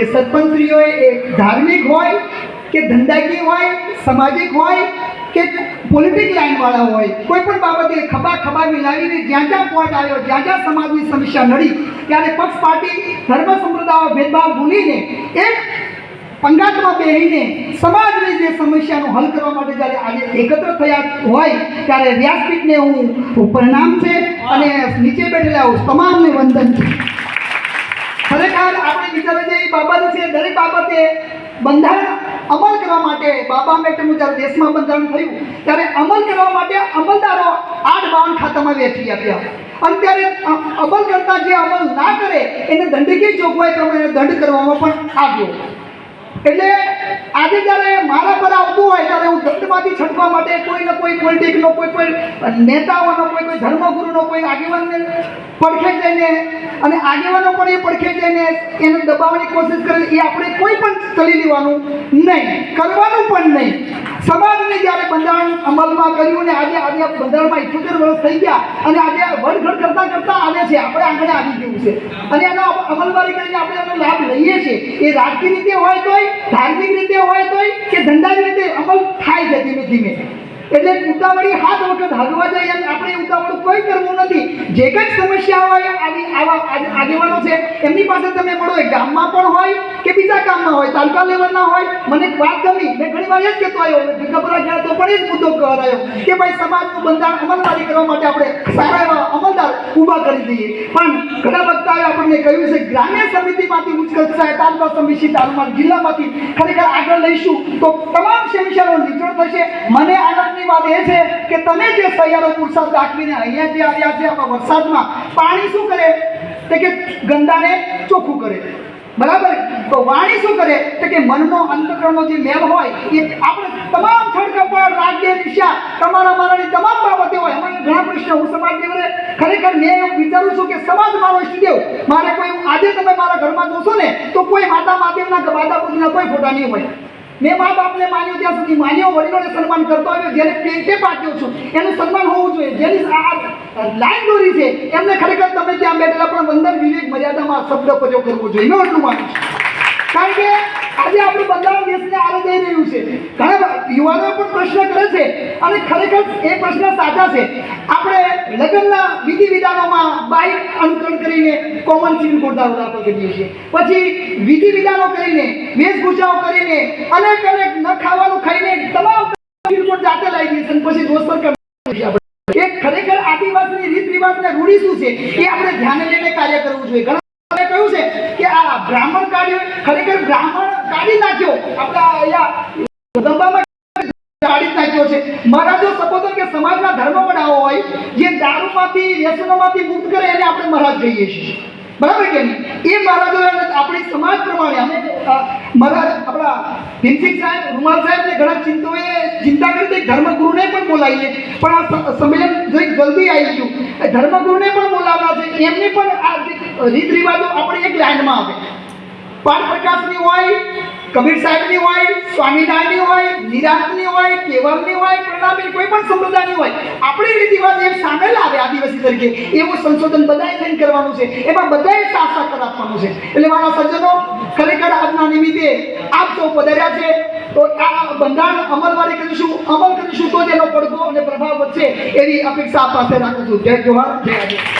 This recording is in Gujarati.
એ સરપંચશ્રીઓએ એક ધાર્મિક હોય કે ધંધાકીય હોય, સામાજિક હોય કે પોલિટિક લાઈનવાળા હોય, કોઈ પણ બાબતે ખભા ખભા મિલાવીને જ્યાં જ્યાં પોઈન્ટ આવ્યો, જ્યાં જ્યાં સમાજની સમસ્યા નડી, ત્યારે પક્ષ, પાર્ટી, ધર્મ સંપ્રદાયો ભેદભાવ ભૂલીને એક પંગાતમાં બેહીને સમાજની જે સમસ્યાનો હલ કરવા માટે જ્યારે આજે એકત્ર થયા હોય, ત્યારે વ્યાસપીઠને હું પરિણામ છે અને નીચે બેઠેલા તમામને વંદન છે ખરેખર આપણે વિચારવા જેવી બાબત છે, દરેક બાબતે બંધારણ અમલ કરવા માટે બાબા આંબેડકરનું જ્યારે દેશમાં બંધારણ થયું, ત્યારે અમલ કરવા માટે અમલદારો આઠ બાવન ખાતામાં વેચી આપ્યા. અને ત્યારે અમલ કરતા જે અમલ ના કરે, એને દંડકીય જોગવાઈ પ્રમાણે દંડ કરવામાં પણ આવ્યો. એટલે આજે જ્યારે મારા પર આવતું હોય ત્યારે હું દંડમાંથી છટવા માટે કોઈ ને કોઈ પોલિટિકનો કોઈ કોઈ નેતાઓનો કોઈ કોઈ ધર્મગુરુનો કોઈ આગેવાનને પડખે જઈને અને આગેવાનો પણ એ પડખે જઈને એને દબાવવાની કોશિશ કરે એ આપણે કોઈ પણ ચલી લેવાનું નહીં, કરવાનું પણ નહીં. સમાજને જ્યારે બંધારણ અમલમાં કર્યું ને આજે આજે બંધારણમાં ઇઠ્યોતેર વર્ષ થઈ ગયા અને આજે વડઘડ કરતાં કરતાં આવે છે, આપણે આગળ આવી ગયું છે. અને એનો અમ- અમલવારી કરીને આપણે એનો લાભ લઈએ છીએ. એ રાજકીય રીતે હોય તોય ધાર્મિક રીતે હોય તોય કે ધંધાની રીતે અમલ થાય છે ધીમે ધીમે. એટલે ઉતાવળી વખત હગવા જાય આપણે ઉતાવળ કોઈ કરવું નથી. જે કંઈ સમસ્યા હોય આવી આવા આગેવાનો છે, એમની પાસે તમે મળો. એ ગામમાં પણ હોય કે બીજા કામમાં હોય, તાલુકા લેવલના હોય. મને વાત ગમી. મેં ઘણી વાર એ જ કહેતો આવ્યો ખબર ગયા તો પણ એ જ મુદ્દો કરાયો કે ભાઈ, સમાજનું બંધારણ અમલદારી કરવા માટે આપણે સારા એવા અમલદાર ઊભા કરી દઈએ. પણ ઘણા વક્તાએ આપણને કહ્યું છે, ગ્રામ્ય સમિતિમાંથી ઉચ્ચ કક્ષાએ તાલુકા સમિતિ તાલુકા જિલ્લામાંથી ખરેખર આગળ લઈશું તો તમામ સમસ્યાનો નિચોડ થશે. મને વાત એ છે કે તમે જે સૈયારો પુરસાદ દાખવીને અહીંયા જે આવ્યા છે આપણા વરસાદમાં, પાણી શું કરે? તે કે ગંદાને ચોખ્ખું કરે. બરાબર? તો વાણી શું કરે? તો કે મનનો અંતકરણનો જે મેલ હોય, એ આપણે તમામ છડકપડ રાજ્ય દિશા તમારા મારાની તમામ બાબતે હોય. અમારે ઘણા પ્રશ્ન હું સમાજ લેવલે ખરેખર મેં એવું વિચારું છું કે સમાજ મારો ઈષ્ટદેવ. મારે કોઈ આજે તમે મારા ઘરમાં જોશો ને, તો કોઈ માતા મહાદેવના માતા બુદ્ધના કોઈ ફોટા નહીં હોય. મેં મા બાપને માન્યો ત્યાં સુધી. માન્યો વડીલોને સન્માન કરતો આવ્યો, જેને પેટે પાક્યો છું. એનું સન્માન હોવું જોઈએ. જેની લાઈન દોરી છે, એમને ખરેખર તમે ત્યાં બેઠેલા પણ વંદન, વિવેક, મર્યાદામાં શબ્દ પ્રયોગ કરવો જોઈએ. મેં એટલું માનું કારણ કે આજે આપણે બંધારણ દેશને આરે જઈ રહ્યું છે. ઘણા યુવાનો પણ પ્રશ્ન કરે છે અને ખરેખર એ પ્રશ્ન સાચા છે. આપણે લગ્નના વિધિ વિધાનોમાં બાઇક અનુકરણ કરીને કોમન સિવિલ કોડ દાખલ કરીએ છીએ. પછી વિધિ વિધાનો કરીને, વેશભૂષાઓ કરીને અનેક અનેક ન ખાવાનું ખાઈને તમામ સિવિલ કોડ જાતે લાવી દઈએ પછી દોસ્ત પર છીએ એ ખરેખર આદિવાસીની રીત રિવાજને રૂઢી શું છે? એ આપણે ધ્યાને લઈને કાર્ય કરવું જોઈએ. ઘણા કહ્યું છે કે આ બ્રાહ્મણ કાઢ્યો ખરેખર બ્રાહ્મણ કાઢી નાખ્યો. આપણા અહીંયા દંબામાં કાઢી નાખ્યો છે. મહારાજો સપોઝ કે સમાજના ધર્મ બનાવો હોય, જે દારૂમાંથી, વ્યસનોમાંથી મુક્ત કરે, એને આપણે મહારાજ કહીએ છીએ. બરાબર કે એ મહારાજો આપણી સમાજ પ્રમાણે અમે મહારાજ આપણા ભીમસિંહ સાહેબ, રૂમાલ સાહેબને ઘણા ચિંતોએ ચિંતા કરી હતી ધર્મગુરુને પણ બોલાવીએ. પણ આ સંમેલન જોઈ જલ્દી આવી ગયું ધર્મગુરુને પણ બોલાવ્યા છે. એમની પણ આ રીત રિવાજો આપણે એક લાઈનમાં આવે. પાઠ પ્રકાશની હોય, કબીર સાહેબની હોય, સ્વામિનારાયણની હોય, નિરાંતની હોય કેવલની હોય પ્રણામી કોઈ પણ સંપ્રદાયની હોય, આપણી રીત રિવાજ એ સામેલ આવે આદિવાસી તરીકે. એવું સંશોધન બધાએ થઈને કરવાનું છે. એમાં બધાએ સાથ સાકર આપવાનું છે. એટલે મારા સજ્જનો, ખરેખર આજના નિમિત્તે આપ સૌ પધાર્યા છે. તો આ બંધારણ અમલવારી કરીશું, અમલ કરીશું તો જ એનો પડઘો અને પ્રભાવ વધશે એવી અપેક્ષા પાસે રાખું છું. જય જોહાર જય